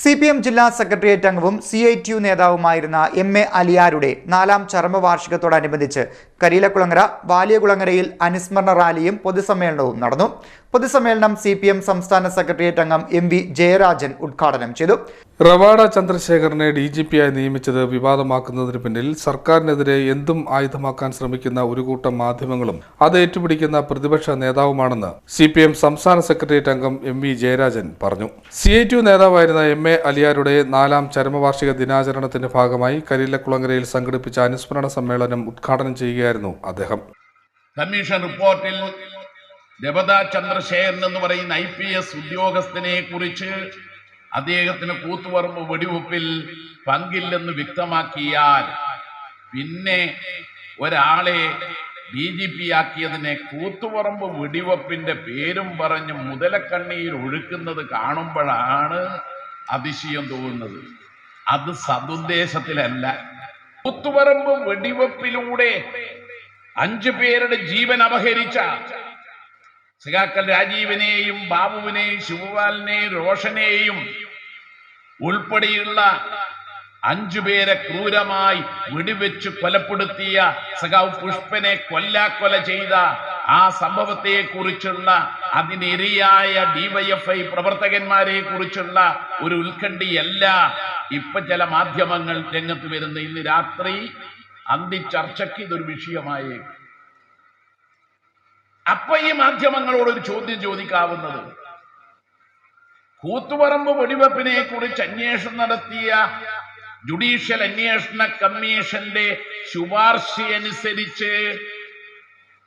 C P M ജില്ലാ secretariat അംഗവും C I T U നേതാവുമായിരുന്ന എം എ അലിയാരുടെ നാലാം ചരമവാർഷികത്തോടനുബന്ധിച്ച് കരീലക്കുളങ്ങര വാലിയകുളങ്ങരയിൽ അനുസ്മരണ റാലിയും പൊതുസമ്മേളനവും നടന്നു. പൊതുസമ്മേളനം സി പി എം സംസ്ഥാന സെക്രട്ടേറിയറ്റ് അംഗം എം വി ജയരാജൻ ഉദ്ഘാടനം ചെയ്തു. റവാഡ ചന്ദ്രശേഖരനെ ഡി ജി പിയായി നിയമിച്ചത് വിവാദമാക്കുന്നതിന് പിന്നിൽ സർക്കാരിനെതിരെ എന്തും ആയുധമാക്കാൻ ശ്രമിക്കുന്ന ഒരു കൂട്ടം മാധ്യമങ്ങളും അത് ഏറ്റുപിടിക്കുന്ന പ്രതിപക്ഷ നേതാവുമാണെന്ന് സി പി എം സംസ്ഥാന സെക്രട്ടേറിയറ്റ് അംഗം എം വി ജയരാജൻ പറഞ്ഞു. സി ഐ ടി നേതാവായിരുന്ന എം എ അലിയാരുടെ നാലാം ചരമവാർഷിക ദിനാചരണത്തിന്റെ ഭാഗമായി കരിയിലക്കുളങ്ങരയിൽ സംഘടിപ്പിച്ച അനുസ്മരണ സമ്മേളനം ഉദ്ഘാടനം ചെയ്യുകയായിരുന്നു അദ്ദേഹം. കമ്മീഷൻ റിപ്പോർട്ടിൽ രവത ചന്ദ്രശേഖരൻ എന്ന് പറയുന്ന ഐ പി എസ് ഉദ്യോഗസ്ഥനെ കുറിച്ച് അദ്ദേഹത്തിന് കൂത്തുപറമ്പ് വെടിവെപ്പിൽ പങ്കില്ലെന്ന് വ്യക്തമാക്കിയാൽ പിന്നെ ഒരാളെ ഡി ജി പി ആക്കിയതിനെ കൂത്തുപറമ്പ് വെടിവെപ്പിന്റെ പേരും പറഞ്ഞ് മുതലക്കണ്ണിയിൽ ഒഴുക്കുന്നത് കാണുമ്പോഴാണ് അതിശയം തോന്നുന്നത്. അത് സതുദ്ദേശത്തിലല്ല. കൂത്തുപറമ്പ് വെടിവെപ്പിലൂടെ അഞ്ചു പേരുടെ ജീവൻ അപഹരിച്ച സഖാക്കൾ രാജീവിനെയും ബാബുവിനെയും ശിവപാലിനെയും റോഷനെയും ഉൾപ്പെടെയുള്ള അഞ്ചു പേരെ ക്രൂരമായി വെടിവെച്ച് കൊലപ്പെടുത്തിയ സഖാവ് പുഷ്പനെ കൊല്ലാക്കൊല ചെയ്ത ആ സംഭവത്തെ കുറിച്ചുള്ള അതിനിരയായ ഡിവൈഎഫ്ഐ പ്രവർത്തകന്മാരെ കുറിച്ചുള്ള ഒരു ഉത്കണ്ഠയല്ല ഇപ്പൊ ചില മാധ്യമങ്ങൾ രംഗത്ത് വരുന്ന ഇന്ന് രാത്രി അന്തി ചർച്ചയ്ക്ക് ഇതൊരു വിഷയമായി അപ്പൊ ഈ മാധ്യമങ്ങളോട് ഒരു ചോദ്യം ചോദിക്കാവുന്നത്. കൂത്തുപറമ്പ് വെടിവെപ്പിനെ കുറിച്ച് അന്വേഷണം നടത്തിയ ജുഡീഷ്യൽ അന്വേഷണ കമ്മീഷന്റെ ശുപാർശ അനുസരിച്ച്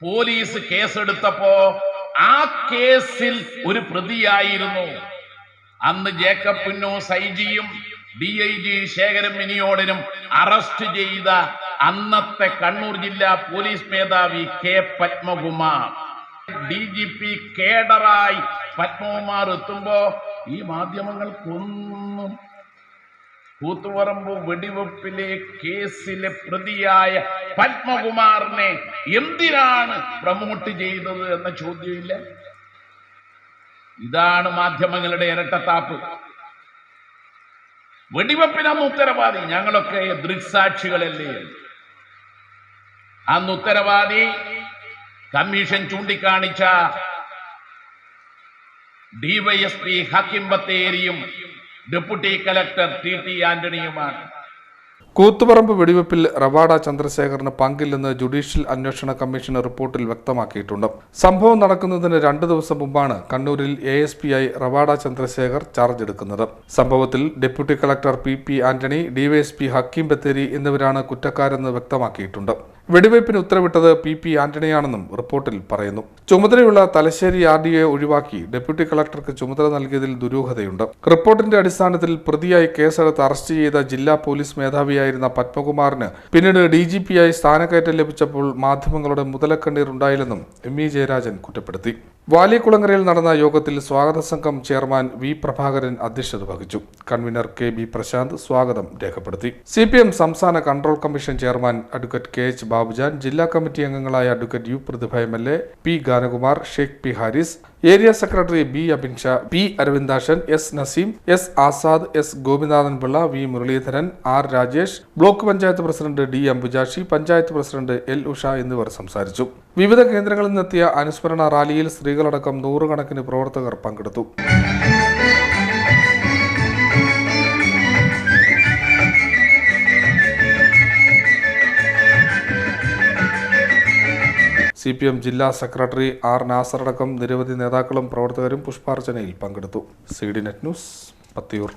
പോലീസ് കേസെടുത്തപ്പോ ആ കേസിൽ ഒരു പ്രതിയായിരുന്നു. അന്ന് ജേക്കബ് പുന്നോ സൈജിയും ഡി ഐ ജി ശേഖരൻ മിനിയോടനും അറസ്റ്റ് ചെയ്ത അന്നത്തെ കണ്ണൂർ ജില്ലാ പോലീസ് മേധാവി K Padmakumar. D G P കേഡറായി Padmakumar എത്തുമ്പോ ഈ മാധ്യമങ്ങൾക്കൊന്നും കൂത്തുപറമ്പ് വെടിവെപ്പിലെ കേസിലെ പ്രതിയായ പത്മകുമാറിനെ എന്തിനാണ് പ്രമോട്ട് ചെയ്തത് എന്ന ചോദ്യമില്ല. ഇതാണ് മാധ്യമങ്ങളുടെ ഇരട്ടത്താപ്പ്. വെടിവെപ്പിനന്ന് ഉത്തരവാദി ഞങ്ങളൊക്കെ ദൃക്സാക്ഷികളല്ലേ അന്ന് ഉത്തരവാദി കമ്മീഷൻ ചൂണ്ടിക്കാണിച്ച ഡിവൈഎസ്പി ഹക്കിം ബത്തേരിയും ഡെപ്യൂട്ടി കലക്ടർ ടി ടി ആന്റണിയുമാണ്. കൂത്തുപറമ്പ് വെടിവെപ്പിൽ റവാഡ ചന്ദ്രശേഖരന് പങ്കില്ലെന്ന് ജുഡീഷ്യൽ അന്വേഷണ കമ്മീഷൻ റിപ്പോർട്ടിൽ വ്യക്തമാക്കിയിട്ടുണ്ട്. സംഭവം നടക്കുന്നതിന് രണ്ടു ദിവസം മുമ്പാണ് കണ്ണൂരിൽ എ എസ് പി ആയി റവാഡ ചന്ദ്രശേഖർ ചാർജ് എടുക്കുന്നത്. സംഭവത്തിൽ deputy collector P P Antony DySP Hakkim Bathery എന്നിവരാണ് കുറ്റക്കാരെന്ന് വ്യക്തമാക്കിയിട്ടുണ്ട്. വെടിവയ്പ്പിന് ഉത്തരവിട്ടത് പി പി ആന്റണിയാണെന്നും റിപ്പോർട്ടിൽ പറയുന്നു. ചുമതലയുള്ള തലശ്ശേരി ആർ ഡി എ ഒഴിവാക്കി ഡെപ്യൂട്ടി കളക്ടർക്ക് ചുമതല നൽകിയതിൽ ദുരൂഹതയുണ്ട്. റിപ്പോർട്ടിന്റെ അടിസ്ഥാനത്തിൽ പ്രതിയായി കേസെടുത്ത് അറസ്റ്റ് ചെയ്ത ജില്ലാ പോലീസ് മേധാവിയായിരുന്ന പത്മകുമാറിന് പിന്നീട് ഡി ജി പിയായി സ്ഥാനക്കയറ്റം ലഭിച്ചപ്പോൾ മാധ്യമങ്ങളുടെ മുതലക്കണ്ണീർ ഉണ്ടായില്ലെന്നും എം ഇ ജയരാജൻ കുറ്റപ്പെടുത്തി. വാലിയക്കുളങ്ങരയിൽ നടന്ന യോഗത്തിൽ സ്വാഗത സംഘം ചെയർമാൻ വി പ്രഭാകരൻ അധ്യക്ഷത വഹിച്ചു. കൺവീനർ കെ ബി പ്രശാന്ത് സ്വാഗതം രേഖപ്പെടുത്തി. സി പി എം സംസ്ഥാന control commission chairman advocate K H Babujan ജില്ലാ കമ്മിറ്റി അംഗങ്ങളായ advocate U Prathibha M L A P Ganakumar Sheikh P Haris area secretary B Abinsha P Aravindakshan S Naseem S Azad S Gopinathan Pillai V Muraleedharan R Rajesh block panchayat president D Ambujakshi panchayat president L Usha എന്നിവർ സംസാരിച്ചു. വിവിധ കേന്ദ്രങ്ങളിൽ നിന്നെത്തിയ അനുസ്മരണ റാലിയിൽ സ്ത്രീകളടക്കം നൂറുകണക്കിന് പ്രവർത്തകർ പങ്കെടുത്തു. സി പി എം ജില്ലാ സെക്രട്ടറി ആർ നാസറടക്കം നിരവധി നേതാക്കളും പ്രവർത്തകരും പുഷ്പാർച്ചനയിൽ പങ്കെടുത്തു. C D net news Pathiyoor.